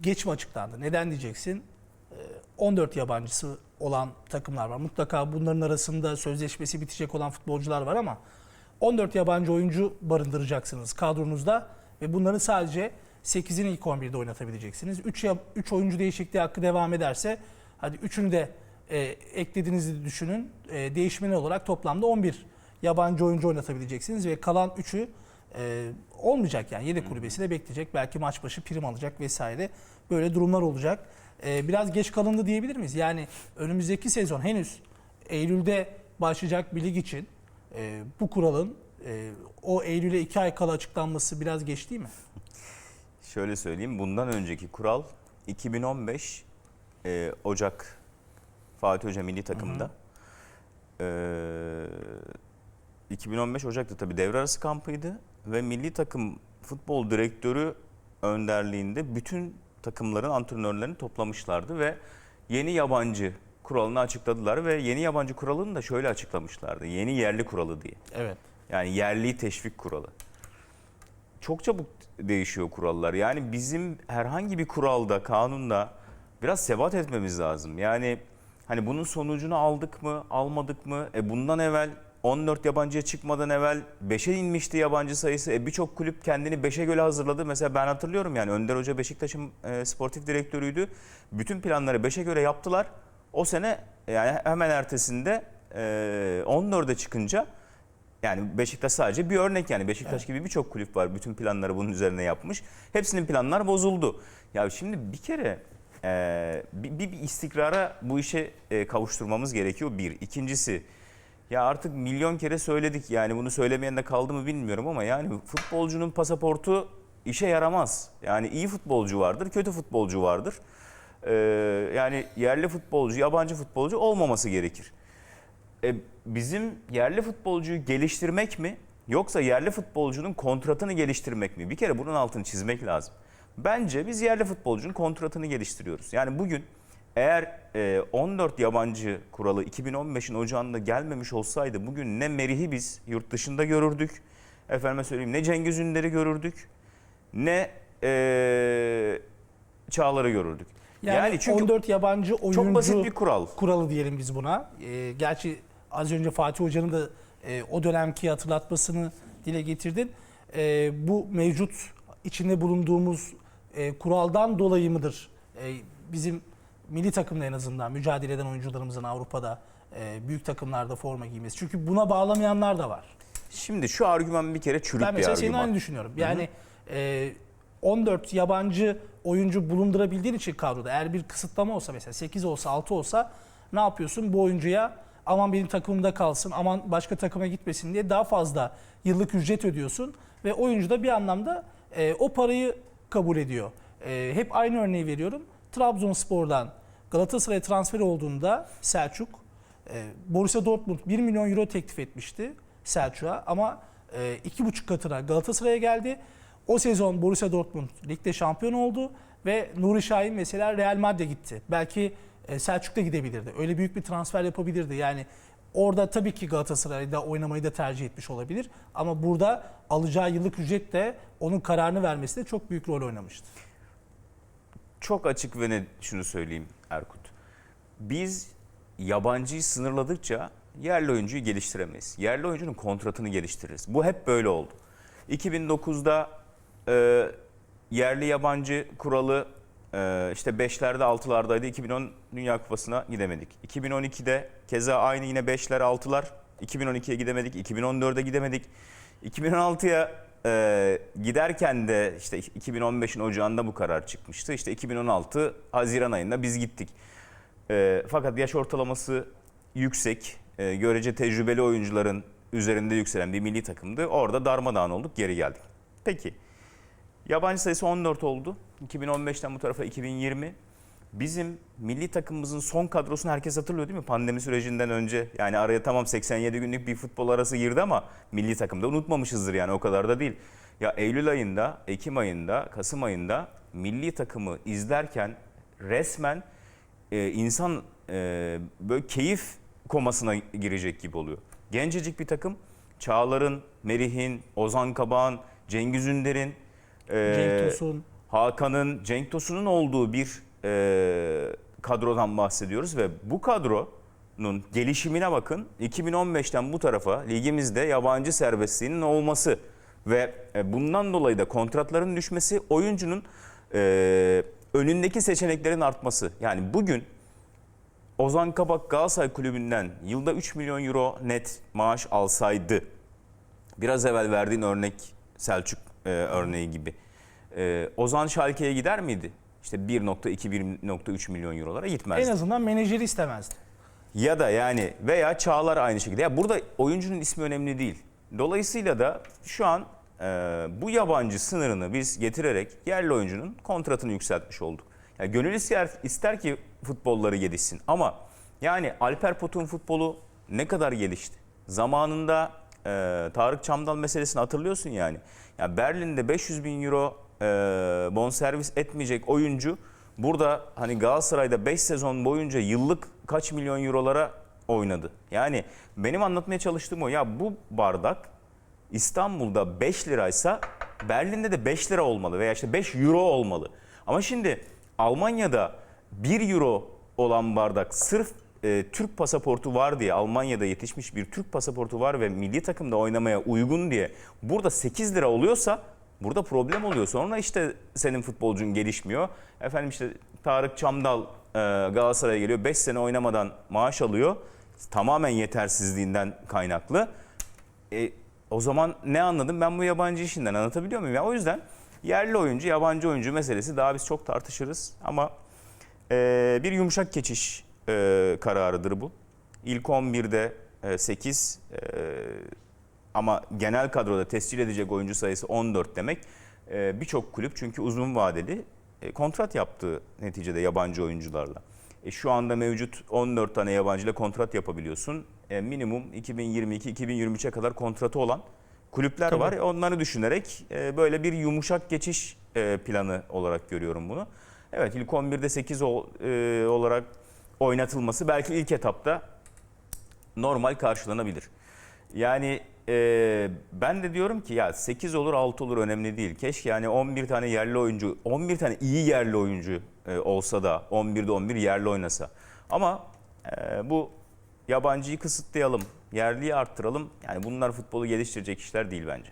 Geç mi açıklandı? Neden diyeceksin? Ee, 14 yabancısı olan takımlar var. Mutlaka bunların arasında sözleşmesi bitecek olan futbolcular var ama 14 yabancı oyuncu barındıracaksınız kadronuzda ve bunların sadece 8'ini ilk 11'de oynatabileceksiniz. 3, 3 oyuncu değişikliği hakkı devam ederse hadi 3'ünü de e, eklediğinizi düşünün. E, değişmeni olarak toplamda 11 yabancı oyuncu oynatabileceksiniz ve kalan 3'ü e, olmayacak yani yedek kulübesiyle bekleyecek. Belki maç başı prim alacak vesaire. Böyle durumlar olacak. E, biraz geç kalındı diyebilir miyiz? Yani önümüzdeki sezon henüz Eylül'de başlayacak bir lig için e, bu kuralın e, o Eylül'e 2 ay kala açıklanması biraz geç değil mi? Şöyle söyleyeyim, bundan önceki kural 2015 e, Ocak Fatih Hoca milli takımda. E, 2015 Ocak'ta tabii devre arası kampıydı ve milli takım futbol direktörü önderliğinde bütün takımların antrenörlerini toplamışlardı ve yeni yabancı kuralını açıkladılar ve yeni yabancı kuralını da şöyle açıklamışlardı. Yeni yerli kuralı diye. Evet. Yani yerli teşvik kuralı. Çok çabuk değişiyor kurallar. Yani bizim herhangi bir kuralda, kanunda biraz sebat etmemiz lazım. Yani hani bunun sonucunu aldık mı, almadık mı? E bundan evvel 14 yabancıya çıkmadan evvel 5'e inmişti yabancı sayısı. E birçok kulüp kendini 5'e göre hazırladı. Mesela ben hatırlıyorum yani Önder Hoca Beşiktaş'ın e, sportif direktörüydü. Bütün planları 5'e göre yaptılar. O sene yani hemen ertesinde e, 14'e çıkınca yani Beşiktaş sadece bir örnek yani Beşiktaş gibi birçok kulüp var bütün planları bunun üzerine yapmış. Hepsinin planlar bozuldu. Ya şimdi bir kere e, bir, bir, bir istikrara bu işe e, kavuşturmamız gerekiyor bir. İkincisi ya artık milyon kere söyledik yani bunu söylemeyen de kaldı mı bilmiyorum ama yani futbolcunun pasaportu işe yaramaz. Yani iyi futbolcu vardır, kötü futbolcu vardır. E, yani yerli futbolcu, yabancı futbolcu olmaması gerekir. E, bizim yerli futbolcuyu geliştirmek mi yoksa yerli futbolcunun kontratını geliştirmek mi? Bir kere bunun altını çizmek lazım. Bence biz yerli futbolcunun kontratını geliştiriyoruz. Yani bugün eğer e, 14 yabancı kuralı 2015'in ocağında gelmemiş olsaydı bugün ne Merih'i biz yurt dışında görürdük. Efendime söyleyeyim ne Cengiz Ünder'i görürdük. Ne e, Çağlar'ı görürdük. Yani, çünkü 14 yabancı oyuncu çok basit bir kural. kuralı diyelim biz buna. Ee, gerçi az önce Fatih Hoca'nın da e, o dönemki hatırlatmasını dile getirdin. E, bu mevcut içinde bulunduğumuz e, kuraldan dolayı mıdır? E, bizim milli takımda en azından mücadele eden oyuncularımızın Avrupa'da e, büyük takımlarda forma giymesi. Çünkü buna bağlamayanlar da var. Şimdi şu argüman bir kere çürük Ben bir mesela senin argüman. aynı düşünüyorum. Yani e, 14 yabancı oyuncu bulundurabildiğin için kadroda eğer bir kısıtlama olsa mesela 8 olsa 6 olsa ne yapıyorsun? Bu oyuncuya aman benim takımımda kalsın, aman başka takıma gitmesin diye daha fazla yıllık ücret ödüyorsun ve oyuncu da bir anlamda e, o parayı kabul ediyor. E, hep aynı örneği veriyorum. Trabzonspor'dan Galatasaray'a transfer olduğunda Selçuk e, Borussia Dortmund 1 milyon euro teklif etmişti Selçuk'a ama e, iki buçuk katına Galatasaray'a geldi. O sezon Borussia Dortmund ligde şampiyon oldu ve Nuri Şahin mesela Real Madrid'e gitti. Belki e, Selçuk da gidebilirdi. Öyle büyük bir transfer yapabilirdi. Yani orada tabii ki Galatasaray'da oynamayı da tercih etmiş olabilir. Ama burada alacağı yıllık ücret de onun kararını vermesinde çok büyük rol oynamıştı. Çok açık ve net şunu söyleyeyim Erkut. Biz yabancıyı sınırladıkça yerli oyuncuyu geliştiremeyiz. Yerli oyuncunun kontratını geliştiririz. Bu hep böyle oldu. 2009'da e, yerli yabancı kuralı e, işte 5'lerde 6'lardaydı. 2010 Dünya Kupası'na gidemedik. 2012'de keza aynı yine 5'ler 6'lar. 2012'ye gidemedik. 2014'e gidemedik. 2016'ya e, giderken de işte 2015'in ocağında bu karar çıkmıştı. İşte 2016 Haziran ayında biz gittik. E, fakat yaş ortalaması yüksek, e, görece tecrübeli oyuncuların üzerinde yükselen bir milli takımdı. Orada darmadağın olduk, geri geldik. Peki, yabancı sayısı 14 oldu. 2015'ten bu tarafa 2020. Bizim milli takımımızın son kadrosunu herkes hatırlıyor değil mi? Pandemi sürecinden önce. Yani araya tamam 87 günlük bir futbol arası girdi ama milli takımda unutmamışızdır yani o kadar da değil. Ya Eylül ayında, Ekim ayında, Kasım ayında milli takımı izlerken resmen e, insan e, böyle keyif komasına girecek gibi oluyor. Gencecik bir takım. Çağlar'ın, Merih'in, Ozan Kabağ'ın, Cengiz Ünder'in, e, Cenk Tosun, Hakan'ın, Cenk Tosun'un olduğu bir e, kadrodan bahsediyoruz ve bu kadronun gelişimine bakın. 2015'ten bu tarafa ligimizde yabancı serbestliğinin olması ve e, bundan dolayı da kontratların düşmesi, oyuncunun e, önündeki seçeneklerin artması. Yani bugün Ozan Kabak Galatasaray Kulübü'nden yılda 3 milyon euro net maaş alsaydı, biraz evvel verdiğin örnek Selçuk e, örneği gibi, e, Ozan Şalke'ye gider miydi? İşte 1.2-1.3 milyon eurolara gitmezdi. En azından menajeri istemezdi. Ya da yani veya Çağlar aynı şekilde. Ya burada oyuncunun ismi önemli değil. Dolayısıyla da şu an e, bu yabancı sınırını biz getirerek yerli oyuncunun kontratını yükseltmiş olduk. Yani gönül ister, ister ki futbolları gelişsin ama yani Alper Pot'un futbolu ne kadar gelişti? Zamanında e, Tarık Çamdal meselesini hatırlıyorsun yani. Ya Berlin'de 500 bin euro e, bonservis etmeyecek oyuncu burada hani Galatasaray'da 5 sezon boyunca yıllık kaç milyon eurolara oynadı. Yani benim anlatmaya çalıştığım o ya bu bardak İstanbul'da 5 liraysa Berlin'de de 5 lira olmalı veya işte 5 euro olmalı. Ama şimdi Almanya'da 1 euro olan bardak sırf e, Türk pasaportu var diye Almanya'da yetişmiş bir Türk pasaportu var ve milli takımda oynamaya uygun diye burada 8 lira oluyorsa burada problem oluyor. Sonra işte senin futbolcun gelişmiyor. Efendim işte Tarık Çamdal e, Galatasaray'a geliyor 5 sene oynamadan maaş alıyor. Tamamen yetersizliğinden kaynaklı. E, o zaman ne anladım ben bu yabancı işinden anlatabiliyor muyum? Ya o yüzden yerli oyuncu, yabancı oyuncu meselesi daha biz çok tartışırız ama e, bir yumuşak geçiş e, kararıdır bu. İlk 11'de e, 8 e, ama genel kadroda tescil edecek oyuncu sayısı 14 demek. E, Birçok kulüp çünkü uzun vadeli e, kontrat yaptığı neticede yabancı oyuncularla. E, şu anda mevcut 14 tane yabancıyla kontrat yapabiliyorsun. E, minimum 2022-2023'e kadar kontratı olan kulüpler Tabii. var. E, Onları düşünerek e, böyle bir yumuşak geçiş e, planı olarak görüyorum bunu. Evet ilk 11'de 8 ol- e, olarak oynatılması belki ilk etapta normal karşılanabilir. Yani e, ben de diyorum ki ya 8 olur 6 olur önemli değil. Keşke yani 11 tane yerli oyuncu, 11 tane iyi yerli oyuncu e, olsa da 11'de 11 yerli oynasa. Ama e, bu yabancıyı kısıtlayalım, yerliyi arttıralım. Yani bunlar futbolu geliştirecek işler değil bence.